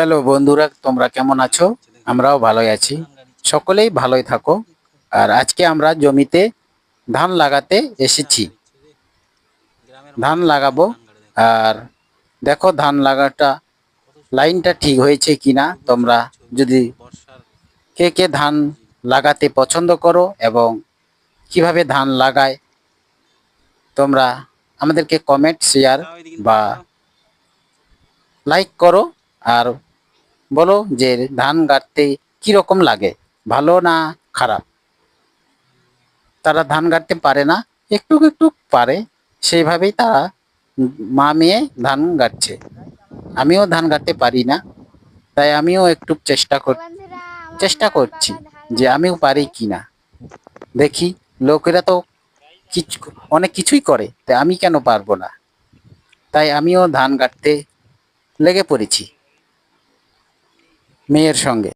Hello বন্ধুরা, তোমরা কেমন আছো? আমরাও ভালোই আছি। সকলেই ভালোই থাকো। আর আজকে আমরা জমিতে ধান লাগাতে এসেছি। ধান লাগাবো। আর দেখো, ধান লাগাটা লাইনটা ঠিক হয়েছে কিনা? তোমরা যদি কে কে ধান লাগাতে পছন্দ করো এবং কীভাবে ধান লাগায়, তোমরা আমাদেরকে কমেন্ট শেয়ার বা লাইক করো। আর বলো যে ধান গাড়তে কি রকম লাগে, ভালো না খারাপ? তারা ধান গাড়তে পারে না, একটু একটু পারে, সেইভাবেই তারা মা মেয়ে ধান গাড়ছে আমিও ধান গাড়তে পারি না, তাই আমিও একটু চেষ্টা কর, চেষ্টা করছি যে আমিও পারি কি না দেখি, লোকেরা তো অনেক কিছুই করে, তাই আমি কেন পারব না? তাই আমিও ধান গাড়তে লেগে পড়েছি। মেয়ের সঙ্গে।